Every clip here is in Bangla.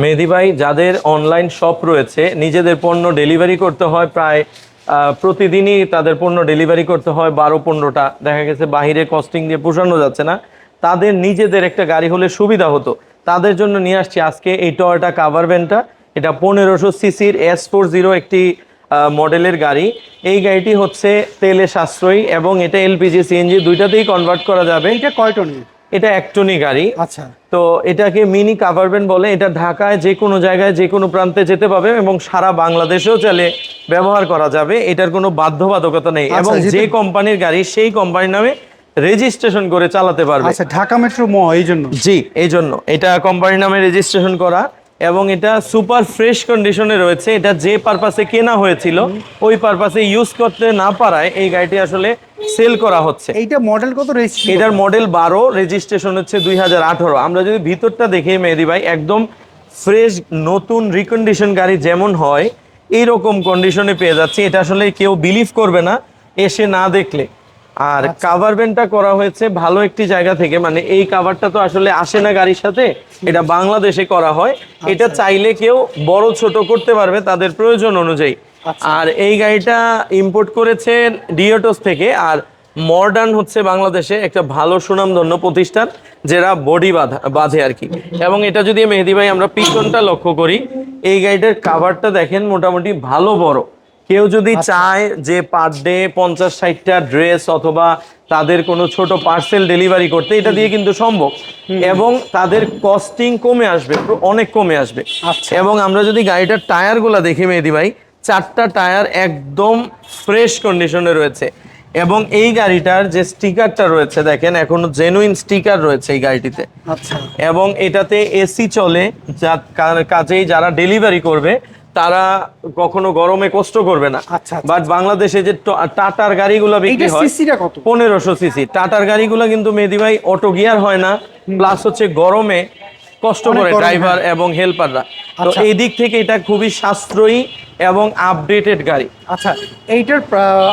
মেহেদি ভাই যাদের অনলাইন শপ রয়েছে, নিজেদের পণ্য ডেলিভারি করতে হয় প্রায় প্রতিদিনই তাদের পণ্য ডেলিভারি করতে হয় বারো পনেরোটা। দেখা গেছে বাহিরে কস্টিং দিয়ে পোষানো যাচ্ছে না। তাদের নিজেদের একটা গাড়ি হলে সুবিধা হতো। তাদের জন্য নিয়ে আসছি আজকে এই টয়টা কাভার ভ্যানটা এটা পনেরোশো সিসির এস ফোর জিরো একটি মডেলের গাড়ি। এই গাড়িটি হচ্ছে তেলে সাশ্রয়ী এবং এটা এলপিজি সিএনজি দুইটাতেই কনভার্ট করা যাবে। এটা কয় টনি এটা একটনি গাড়ি। আচ্ছা। তো এটাকে মিনি কাভারভ্যান বলে। এটা ঢাকায় যে কোনো জায়গায় যে কোনো প্রান্তে যেতে পাবে এবং সারা বাংলাদেশেও চলে ব্যবহার করা যাবে। এটার কোনো বাধ্যবাধকতা নেই আচ্ছা, এবং যে কোম্পানির গাড়ি সেই কোম্পানির নামে রেজিস্ট্রেশন করে চালাতে পারবে। আচ্ছা ঢাকা মেট্রো ম এই জন্য? জি এই জন্য। এটা কোম্পানির নামে রেজিস্ট্রেশন করা। এবং এটা সুপার ফ্রেশ কন্ডিশনে রয়েছে। এটা যে পারপাসে কেনা হয়েছিল ওই পারপাসে ইউজ করতে না পারায় এই গাড়িটি আসলে সেল করা হচ্ছে। এইটা মডেল কত রেজিস্ট্রি এটার মডেল বারো রেজিস্ট্রেশন হচ্ছে দুই হাজার আঠারো। আমরা যদি ভিতরটা দেখি মেহেদি ভাই একদম ফ্রেশ নতুন রিকন্ডিশন গাড়ি যেমন হয় এইরকম কন্ডিশনে পেয়ে যাচ্ছে। এটা আসলে কেউ বিলিভ করবে না এসে না দেখলে। আর কাভার ব্যান্ডটা করা হয়েছে ভালো একটি জায়গা থেকে মানে এই কাভারটা তো আসলে আসে না গাড়ির সাথে এটা বাংলাদেশে করা হয়। এটা চাইলে কেউ বড় ছোট করতে পারবে তাদের প্রয়োজন অনুযায়ী। আর এই গাড়িটা ইম্পোর্ট করেছেন ডিওটোস থেকে আর মডার্ন হচ্ছে বাংলাদেশে একটা ভালো সুনামধন্য প্রতিষ্ঠান যারা বডি বাঁধা বাঁধে আর কি। এবং এটা যদি মেহেদি ভাই আমরা পিছনটা লক্ষ্য করি এই গাড়িটার কাভারটা দেখেন মোটামুটি ভালো বড়। কেউ যদি চায় যে পার ডে পঞ্চাশ ষাটটা ড্রেস অথবা তাদের কোনো ছোট পার্সেল ডেলিভারি করতে এটা দিয়ে কিন্তু সম্ভব। এবং তাদের কস্টিং কমে আসবে অনেক কমে আসবে। আচ্ছা। এবং আমরা যদি গাড়িটার টায়ারগুলো দেখি মেহেদি ভাই চারটা টায়ার একদম ফ্রেশ কন্ডিশনে রয়েছে। এবং এই গাড়িটার যে স্টিকারটা রয়েছে দেখেন এখনও জেনুইন স্টিকার রয়েছে এই গাড়িটিতে। আচ্ছা। এবং এটাতে এসি চলে যা কাজেই যারা ডেলিভারি করবে তারা কখনো গরমে কষ্ট করবে না। আচ্ছা, আচ্ছা, বাট বাংলাদেশে যে টাটার গাড়িগুলো বিক্রি হয় পনেরোশো সিসি। টাটার গাড়িগুলো কিন্তু মেহেদি ভাই অটো গিয়ার হয় না প্লাস হচ্ছে গরমে কষ্ট করে ড্রাইভার এবং হেল্পাররা। তো আচ্ছা। এই দিক থেকে এটা খুবই সাশ্রয়ী এবং আপডেটেড গাড়ি। আচ্ছা এইটার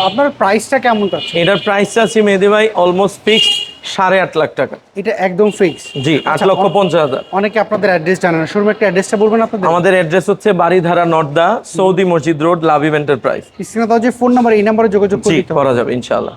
আপনার প্রাইসটা কেমন চাচ্ছে এটার প্রাইসটা আছে মেহেদি ভাই অলমোস্ট ফিক্সড সাড়ে আট লাখ টাকা। এটা একদম ফিক্স জি আট আচ্ছা, লক্ষ পঞ্চাশ হাজার। অনেকে আপনাদের অ্যাড্রেস জানে না। শুরু একটা অ্যাড্রেসটা বলবেন আপনাদের? আমাদের অ্যাড্রেস হচ্ছে বাড়িধারা নর্দা সৌদি মসজিদ রোড লাভিভ এন্টারপ্রাইজ দেওয়া যে ফোন নাম্বার এই নাম্বারে যোগাযোগ করতে করা যাবে ইনশাআল্লাহ।